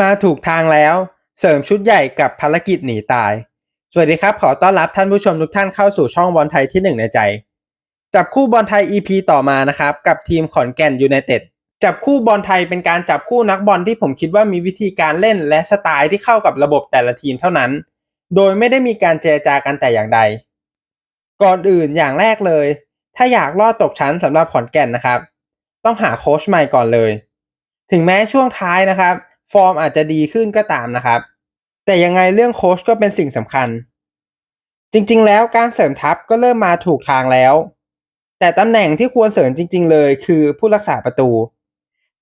มาถูกทางแล้ว เสริมชุดใหญ่กับภารกิจหนีตาย สวัสดีครับ ขอต้อนรับท่านผู้ชมทุกท่านเข้าสู่ช่องบอลไทยที่หนึ่งในใจ จับคู่บอลไทย EP ต่อมานะครับ กับทีมขอนแก่นยูไนเต็ดจับคู่บอลไทยเป็นการจับคู่นักบอลที่ผมคิดว่ามีวิธีการเล่นและสไตล์ที่เข้ากับระบบแต่ละทีมเท่านั้น โดยไม่ได้มีการเจรจากันแต่อย่างใด ก่อนอื่นอย่างแรกเลย ถ้าอยากรอดตกชั้นสำหรับขอนแก่นนะครับ ต้องหาโค้ชใหม่ก่อนเลย ถึงแม้ช่วงท้ายนะครับ ฟอร์มอาจจะดีขึ้นก็ตามนะครับ แต่ยังไงเรื่องโค้ชก็เป็นสิ่งสำคัญ จริงๆ แล้วการเสริมทัพก็เริ่มมาถูกทางแล้ว แต่ตำแหน่งที่ควรเสริมจริง ๆ เลย คือผู้รักษาประตู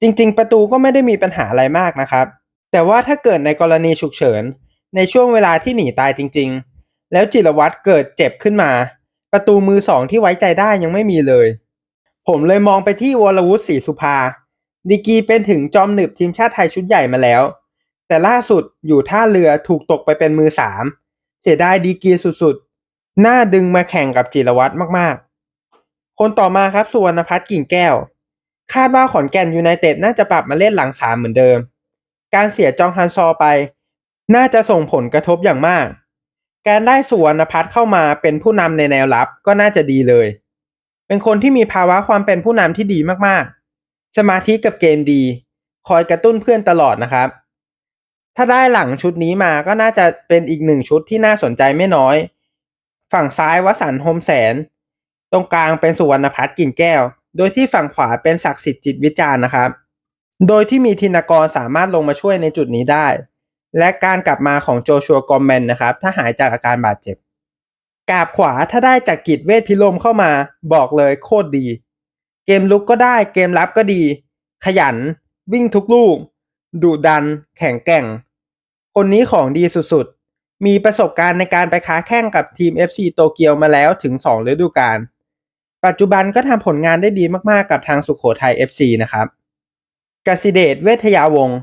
จริง ๆ ประตูก็ไม่ได้มีปัญหาอะไรมากนะครับ แต่ว่าถ้าเกิดในกรณีฉุกเฉิน ในช่วงเวลาที่หนีตายจริง ๆ แล้วจิรวัตรเกิดเจ็บขึ้นมา ประตูมือสองที่ไว้ใจได้ยังไม่มีเลย ผมเลยมองไปที่วรวุฒิศรีสุภา ดีกีเป็นถึงจอมหนึบทีมชาติไทยชุดใหญ่มาแล้ว แต่ล่าสุดอยู่ท่าเรือถูกตกไปเป็นมือสามเสียดายดีกีสุดๆ หน่าดึงมาแข่งกับจิรวัตรมากๆ คนต่อมาครับสุวรรณพัฒน์กิ่งแก้ว คาดว่าขอนแก่นยูไนเต็ดน่าจะปรับมาเล่นหลังสามเหมือนเดิม การเสียจองฮันซอไป น่าจะส่งผลกระทบอย่างมาก การได้สุวรรณพัฒน์เข้ามาเป็นผู้นำในแนวรับก็น่าจะดีเลย เป็นคนที่มีภาวะความเป็นผู้นำที่ดีมากๆ สมาธิกับเกมดี คอยกระตุ้นเพื่อนตลอดนะครับ ถ้าได้หลังชุดนี้มาก็น่าจะเป็นอีกหนึ่งชุดที่น่าสนใจไม่น้อย ฝั่งซ้ายวสันต์โฮมแสน ตรงกลางเป็นสุวรรณพัฒน์กิ่งแก้ว โดยที่ฝั่งขวาเป็นศักดิ์สิทธิ์จิตวิจารณ์นะครับ โดยที่มีธินกรสามารถลงมาช่วยในจุดนี้ได้ และการกลับมาของโจชัวกอมแมนนะครับ ถ้าหายจากอาการบาดเจ็บกาบขวาถ้าได้จากกิจเวทพิลมเข้ามาบอกเลยโคตรดี เกมลุกก็ได้เกมรับก็ดี ขยัน วิ่งทุกลูก ดุดัน แข็งแกร่ง คนนี้ของดีสุดๆ มีประสบการณ์ในการไปค้าแข่งกับทีม FC โตเกียวมาแล้วถึง 2 ฤดูกาลปัจจุบันก็ทำผลงานได้ดีมากๆกับทางสุขโขทัย FC นะครับกสิเดชเวทยาวงศ์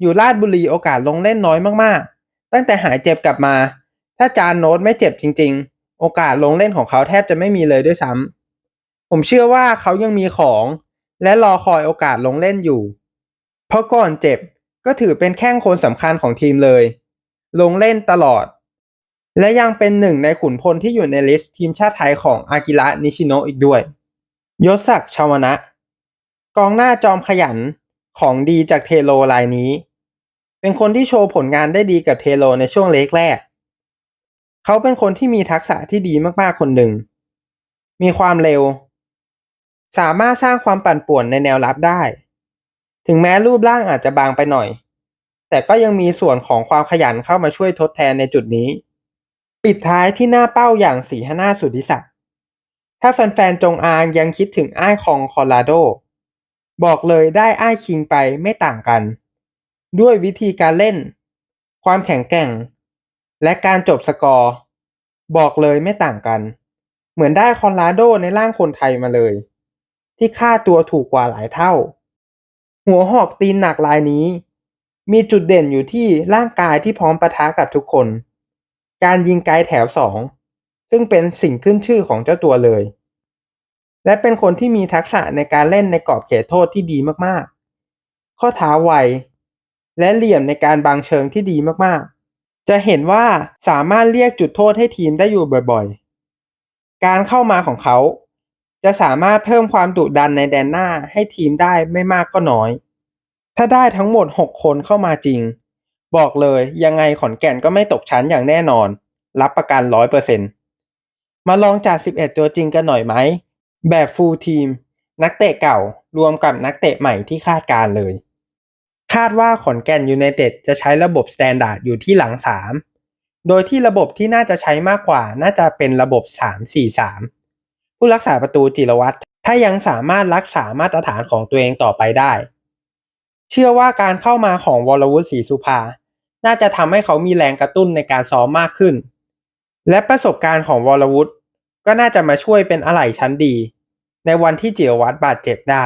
อยู่ราชบุรีโอกาสลงเล่นน้อยมากๆ ตั้งแต่หายเจ็บกลับมา ถ้าจานโน้ตไม่เจ็บจริง ๆ โอกาสลงเล่นของเขาแทบจะไม่มีเลยด้วยซ้ำ ผมเชื่อว่าเขายังมีของ และรอคอยโอกาสลงเล่นอยู่ เพราะก่อนเจ็บก็ถือเป็นแข้งคนสำคัญของทีมเลย ลงเล่นตลอด และยังเป็นหนึ่งในขุนพลที่อยู่ในลิสต์ทีมชาติไทยของอากิระนิชิโนะอีกด้วยยศศักดิ์ชาวนะ กองหน้าจอมขยันของดีจากเทโลรายนี้ เป็นคนที่โชว์ผลงานได้ดีกับเทโลในช่วงเล็กแรก เขาเป็นคนที่มีทักษะที่ดีมากๆคนหนึ่ง มีความเร็ว สามารถสร้างความปั่นป่วนในแนวรับได้ ถึงแม้รูปร่างอาจจะบางไปหน่อย แต่ก็ยังมีส่วนของความขยันเข้ามาช่วยทดแทนในจุดนี้ ปิดท้ายที่หน้าเป้าอย่างสีหน้าสุดทิศักดิ์ถ้าแฟนๆจงอางยังคิดถึงไอ้ายคองคอลราโด บอกเลยได้ไอ้ายคิงไปไม่ต่างกัน ด้วยวิธีการเล่น ความแข็งแกร่ง และการจบสกอร์ บอกเลยไม่ต่างกัน เหมือนได้คอนราโดในร่างคนไทยมาเลย ที่ค่าตัวถูกกว่าหลายเท่า หัวหอกตีนหนักลายนี้ มีจุดเด่นอยู่ที่ร่างกายที่พร้อมปะทะกับทุกคน การยิงไกลแถวสองซึ่งเป็นสิ่งขึ้นชื่อของเจ้าตัวเลย และเป็นคนที่มีทักษะในการเล่นในกรอบเขตโทษที่ดีมากๆ ข้อเท้าไวและเหลี่ยมในการบางเชิงที่ดีมากๆ จะเห็นว่าสามารถเรียกจุดโทษให้ทีมได้อยู่บ่อยๆ การเข้ามาของเขา จะสามารถเพิ่มความดุดันในแดนหน้าให้ทีมได้ไม่มากก็น้อย ถ้าได้ทั้งหมด 6 คนเข้ามาจริง บอกเลยยังไงขอนแก่นก็ไม่ตกชั้นอย่างแน่นอน รับประกัน100%มาลองจัด11 ตัวจริงกันหน่อยไหม แบบฟูลทีม นักเตะเก่ารวมกับนักเตะใหม่ที่คาดการเลย คาดว่าขอนแก่นยูไนเต็ดจะใช้ระบบสแตนดาร์ดอยู่ที่หลัง 3 โดยที่ระบบที่น่าจะใช้มากกว่าน่าจะเป็นระบบ 3-4-3 ผู้รักษาประตูจิรวัตรถ้ายังสามารถรักษามาตรฐานของตัวเองต่อไปได้ เชื่อว่าการเข้ามาของวรวุฒิศรีสุภา น่าจะทำให้เขามีแรงกระตุ้นในการซ้อมมากขึ้น และประสบการณ์ของวรวุฒิก็น่าจะมาช่วยเป็นอะไหล่ชั้นดี ในวันที่จิรวัตรบาดเจ็บได้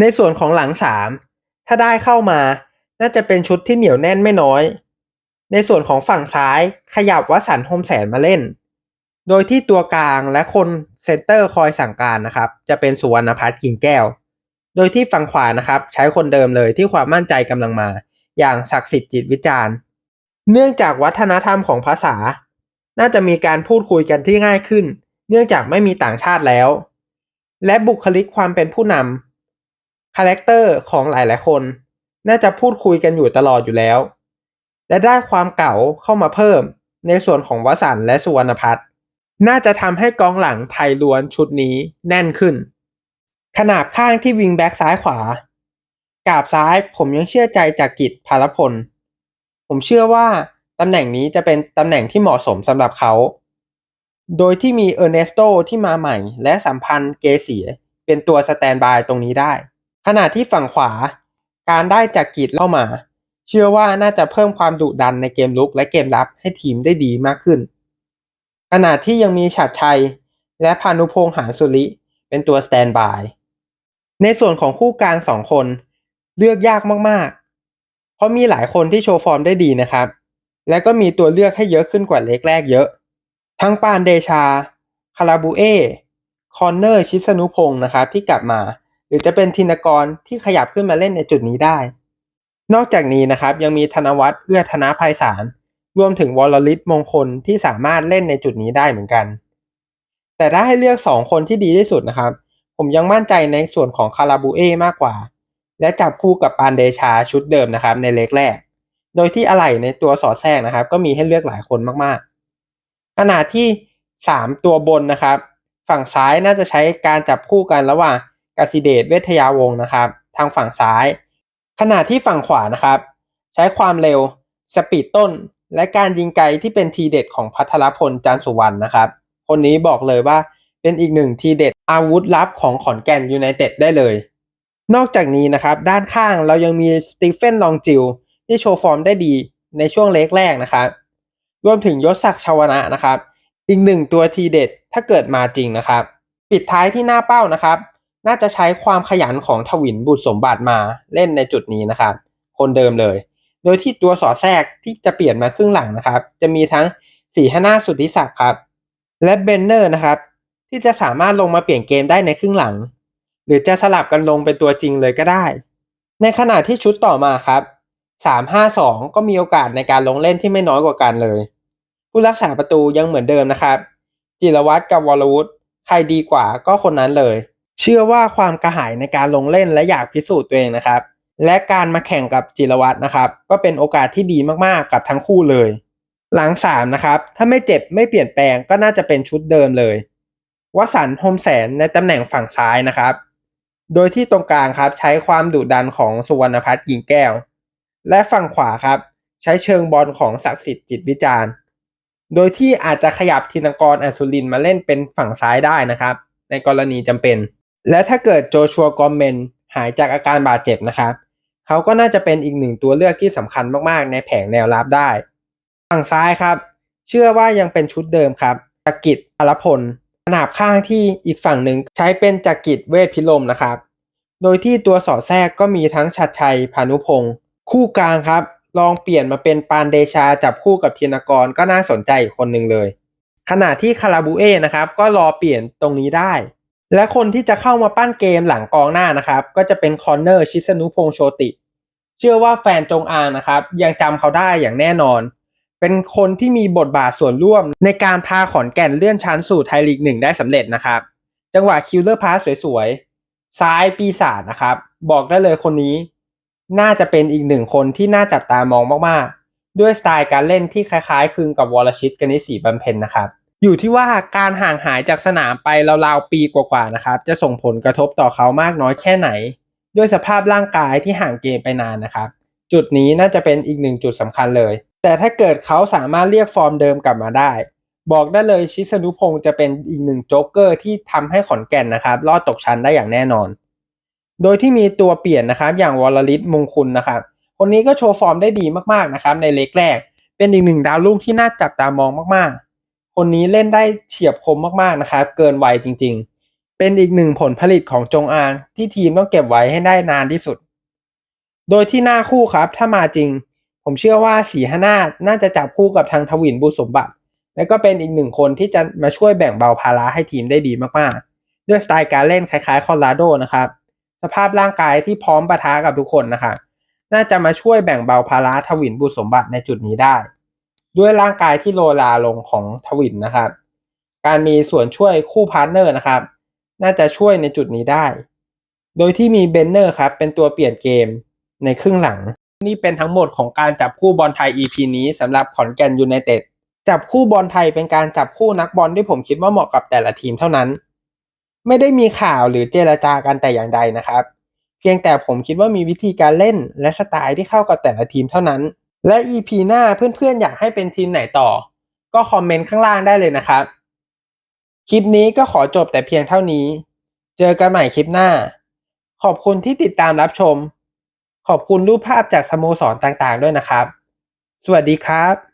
ในส่วนของหลังสามถ้าได้เข้ามาน่าจะเป็นชุดที่เหนียวแน่นไม่น้อย ในส่วนของฝั่งซ้ายขยับวสันโฮมแสนมาเล่น โดยที่ตัวกลางและคน เซนเตอร์คอยสั่งการนะครับ จะเป็นสุวรรณพัฒน์กิ่งแก้ว โดยที่ฝั่งขวานะครับ ใช้คนเดิมเลยที่ความมั่นใจกำลังมา อย่างศักดิ์สิทธิ์จิตวิจารณ์ เนื่องจากวัฒนธรรมของภาษา น่าจะมีการพูดคุยกันที่ง่ายขึ้น เนื่องจากไม่มีต่างชาติแล้ว และบุคลิกความเป็นผู้นำคาแรคเตอร์ของหลายๆคน น่าจะพูดคุยกันอยู่ตลอดอยู่แล้ว และได้ความเก่าเข้ามาเพิ่มในส่วนของวสันและสุวรรณพัฒน์ น่าจะทำให้กองหลังไทยล้วนชุดนี้แน่นขึ้น ขนาบข้างที่วิงแบ็กซ้ายขวา กาบซ้ายผมยังเชื่อใจจากกิจพารพล ผมเชื่อว่าตำแหน่งนี้จะเป็นตำแหน่งที่เหมาะสมสำหรับเขา โดยที่มีเออร์เนสโตที่มาใหม่ และสัมพันธ์เกเสียเป็นตัวสแตนบายตรงนี้ได้ ขณะที่ฝั่งขวา การได้จากกิจเล่ามา เชื่อว่าน่าจะเพิ่มความดุดันในเกมลุกและเกมรับให้ทีมได้ดีมากขึ้น ขณะที่ยังมีฉัดชัย และพานุพงษ์หานสุริ เป็นตัวสแตนบาย ในส่วนของคู่กลางสองคนเลือกยากมากๆ เพราะมีหลายคนที่โชว์ฟอร์มได้ดีนะครับ และก็มีตัวเลือกให้เยอะขึ้นกว่าเล็กแรกเยอะ ทั้งปานเดชา คาราบูเอ คอนเนอร์ ชิสนุพงศ์นะครับที่กลับมา หรือจะเป็นธินกรที่ขยับขึ้นมาเล่นในจุดนี้ได้ นอกจากนี้นะครับยังมีธนวัฒน์เอื้อธนาภัยสาร รวมถึงวรลิศมงคลที่สามารถเล่นในจุดนี้ได้เหมือนกัน แต่ถ้าให้เลือก 2 คนที่ดีที่สุดนะครับ ผมยังมั่นใจในส่วนของคาราบูเอมากกว่า และจับคู่กับปานเดชาชุดเดิมนะครับในเล็กแรก โดยที่อะไหล่ในตัวสอดแทรกนะครับ ก็มีให้เลือกหลายคนมากๆขณะที่ 3 ตัวบนนะครับ ฝั่งซ้ายน่าจะใช้การจับคู่กันระหว่างกสิเดชเวทยาวงศ์นะครับ ทางฝั่งซ้าย ขณะที่ฝั่งขวานะครับ ใช้ความเร็วสปีดต้น และการยิงไกลที่เป็นทีเด็ดของพัทรพลจันสุวรรณนะครับ คนนี้บอกเลยว่าเป็นอีกหนึ่งทีเด็ดอาวุธลับของขอนแก่นยูไนเต็ดได้เลย นอกจากนี้นะครับ ด้านข้างเรายังมีสตีเฟนลองจิลที่โชว์ฟอร์มได้ดีในช่วงเล็กแรกนะครับรวมถึงยศศักดิ์ชาวนะนะครับ อีกหนึ่งตัวทีเด็ดถ้าเกิดมาจริงนะครับ ปิดท้ายที่หน้าเป้านะครับ น่าจะใช้ความขยันของทวินบุตรสมบัติมาเล่นในจุดนี้นะครับ คนเดิมเลย โดยที่ตัวสอดแทรกที่จะเปลี่ยนมาครึ่งหลังนะครับ จะมีทั้งสีหน้าสุทธิศักดิ์ครับ และเบนเนอร์นะครับ ที่จะสามารถลงมาเปลี่ยนเกมได้ในครึ่งหลัง หรือจะสลับกันลงเป็นตัวจริงเลยก็ได้ ในขณะที่ชุดต่อมาครับ 3-5-2 ก็มีโอกาสในการลงเล่นที่ไม่น้อยกว่ากันเลย ผู้รักษาประตูยังเหมือนเดิมนะครับ จิรวัตรกับวรวุฒิใครดีกว่าก็คนนั้นเลย เชื่อว่าความกระหายในการลงเล่นและอยากพิสูจน์ตัวเองนะครับ และการมาแข่งกับจิรวัตรนะครับ ก็เป็นโอกาสที่ดีมากๆกับทั้งคู่เลย หลังสามนะครับถ้าไม่เจ็บไม่เปลี่ยนแปลงก็น่าจะเป็นชุดเดิมเลยวสันโฮมแสนในตำแหน่งฝั่งซ้ายนะครับ โดยที่ตรงกลางครับใช้ความดุดันของสุวรรณพัฒน์กิ่งแก้ว และฝั่งขวาครับ ใช้เชิงบอลของศักดิ์สิทธิ์จิตวิจารณ์ โดยที่อาจจะขยับธินกรอัศรินมาเล่นเป็นฝั่งซ้ายได้นะครับ ในกรณีจำเป็น และถ้าเกิดโจชัวกอมเมนหายจากอาการบาดเจ็บนะครับ เขาก็น่าจะเป็นอีกหนึ่งตัวเลือกที่สำคัญมากๆ ในแผงแนวรับได้ ฝั่งซ้ายครับ เชื่อว่ายังเป็นชุดเดิมครับจักริดอรพลขนาบข้างที่อีกฝั่งหนึ่งใช้เป็นจักริดเวทพิลมนะครับ โดยที่ตัวสอดแทรกก็มีทั้งชัดชัยพานุพงศ์คู่กลางครับ ลองเปลี่ยนมาเป็นปานเดชาจับคู่กับธีนกรก็น่าสนใจอีกคนหนึ่งเลย ขณะที่คาราบูเอนะครับ ก็รอเปลี่ยนตรงนี้ได้ และคนที่จะเข้ามาปั้นเกมหลังกองหน้านะครับ ก็จะเป็นคอนเนอร์ชิสนุพงโชติ เชื่อว่าแฟนจงอางนะครับ ยังจำเขาได้อย่างแน่นอน เป็นคนที่มีบทบาทส่วนร่วมในการพาขอนแก่นเลื่อนชั้นสู่ไทยลีกหนึ่งได้สำเร็จนะครับ จังหวะคิวเลอร์พาสสวยๆ ซ้ายปีศาจนะครับ บอกได้เลยคนนี้ น่าจะเป็นอีกหนึ่งคนที่น่าจับตามองมากๆ ด้วยสไตล์การเล่นที่คล้ายๆคลึงกับวอลชิตกนิษฐีบำเพ็ญนะครับ อยู่ที่ว่าการห่างหายจากสนามไปราวๆปีกว่าๆนะครับ จะส่งผลกระทบต่อเขามากน้อยแค่ไหน ด้วยสภาพร่างกายที่ห่างเกมไปนานนะครับ จุดนี้น่าจะเป็นอีกหนึ่งจุดสำคัญเลย แต่ถ้าเกิดเขาสามารถเรียกฟอร์มเดิมกลับมาได้ บอกได้เลยชิสนุพงศ์จะเป็นอีกหนึ่งโจ๊กเกอร์ที่ทำให้ขอนแก่นนะครับรอดตกชั้นได้อย่างแน่นอน โดยที่มีตัวเปลี่ยนนะครับ อย่างวรลิศมงคุณนะครับคนนี้ก็โชว์ฟอร์มได้ดีมากๆนะครับในเล็กแรก เป็นอีกหนึ่งดาวรุ่งที่น่าจับตามองมากๆ คนนี้เล่นได้เฉียบคมมากๆนะครับ เกินวัยจริง ๆ เป็นอีกหนึ่งผลผลิตของจงอางที่ทีมต้องเก็บไว้ให้ได้นานที่สุด โดยที่หน้าคู่ครับ ถ้ามาจริง ผมเชื่อว่าสีหน้าน่าจะจับคู่กับทางทวินบุญสมบัติ และก็เป็นอีกหนึ่งคนที่จะมาช่วยแบ่งเบาภาระให้ทีมได้ดีมากๆ ด้วยสไตล์การเล่นคล้ายๆคอลราโดนะครับ สภาพร่างกายที่พร้อมปะทะกับทุกคนนะครับน่าจะมาช่วยแบ่งเบาภาระทวินบุสมบัติในจุดนี้ได้ ด้วยร่างกายที่โลลาลงของทวินนะครับ การมีส่วนช่วยคู่พาร์ทเนอร์นะครับ น่าจะช่วยในจุดนี้ได้ โดยที่มีเบนเนอร์ครับ เป็นตัวเปลี่ยนเกมในครึ่งหลัง นี่เป็นทั้งหมดของการจับคู่บอลไทย EP นี้สำหรับขอนแก่นยูไนเต็ดจับคู่บอลไทยเป็นการจับคู่นักบอลที่ผมคิดว่าเหมาะกับแต่ละทีมเท่านั้น ไม่ได้มีข่าวหรือเจรจากันแต่อย่างใดนะครับ เพียงแต่ผมคิดว่ามีวิธีการเล่นและสไตล์ที่เข้ากับแต่ละทีมเท่านั้น และ EP หน้าเพื่อนๆ อยากให้เป็นทีมไหนต่อ ก็คอมเมนต์ข้างล่างได้เลยนะครับ คลิปนี้ก็ขอจบแต่เพียงเท่านี้ เจอกันใหม่คลิปหน้า ขอบคุณที่ติดตามรับชม ขอบคุณรูปภาพจากสโมสรต่างๆ ด้วยนะครับ สวัสดีครับ